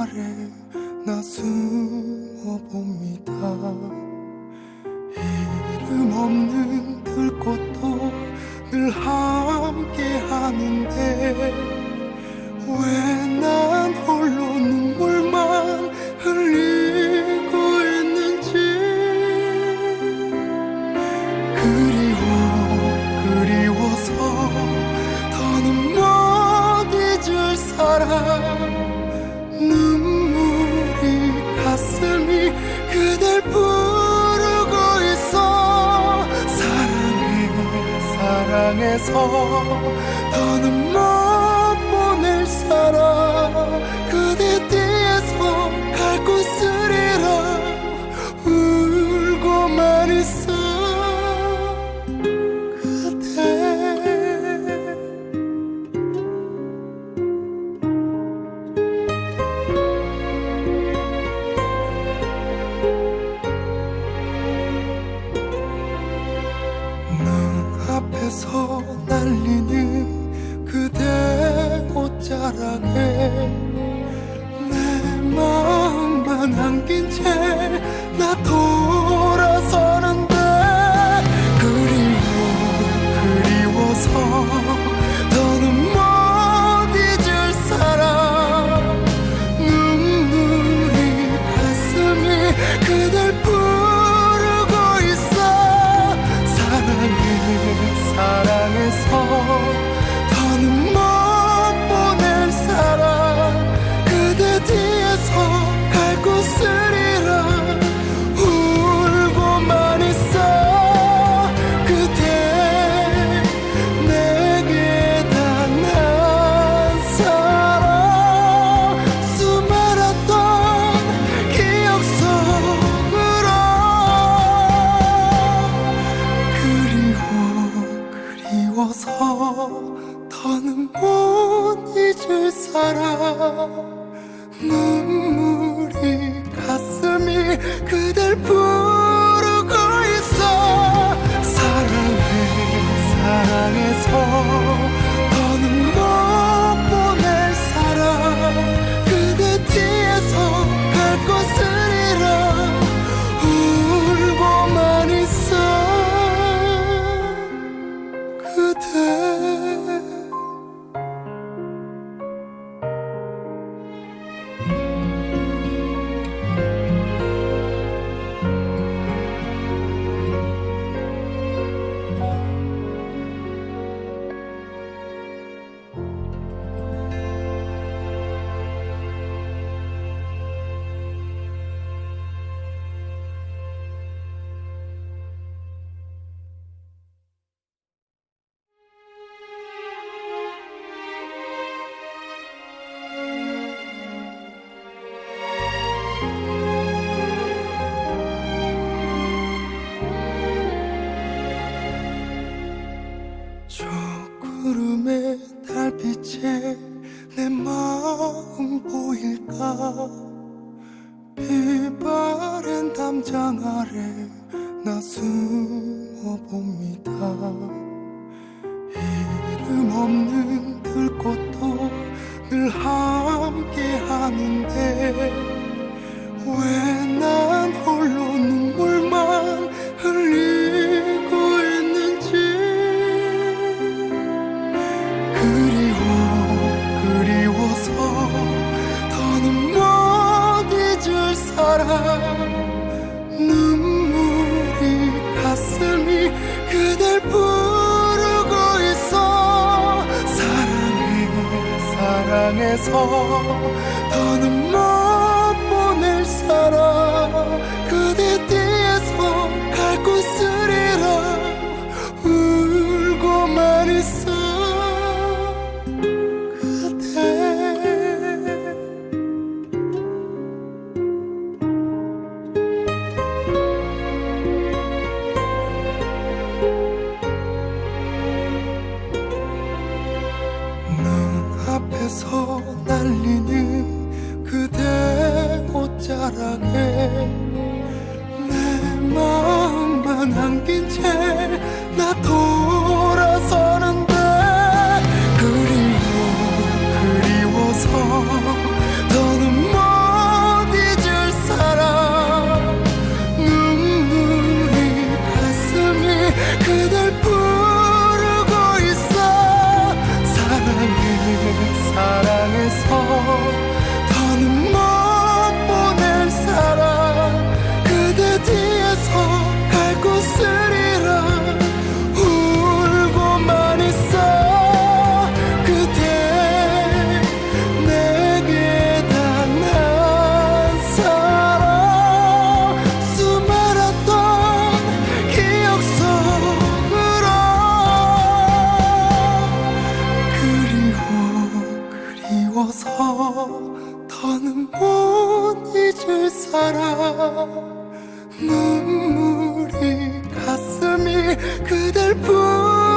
아래 나 숨어봅니다. 이름 없는 들꽃도 늘 함께 하는데 왜 난 홀로 눈물만 흘리고 있는지? 그리워 그리워서 더는 못 잊을 사람 사랑해서 더는 못 보낼 사람 그대 서 날리는 그대 옷자락에 내 마음만 안긴 채나돌 그리워서 더는 못 잊을 사람. 눈물이 가슴이 그댈 부 구름의 달빛에 내 마음 보일까? 비바랜 담장 아래 나 숨어봅니다. 이름 없는 들꽃도 늘 함께 하는데 왜난 사람 눈물이 가슴이 그댈 부르고 있어. 사랑해 사랑해서 앞에서 날리는 그대 옷자락에 내 마음만 채 더는 못 잊을 사람. 눈물이 가슴이 그댈 부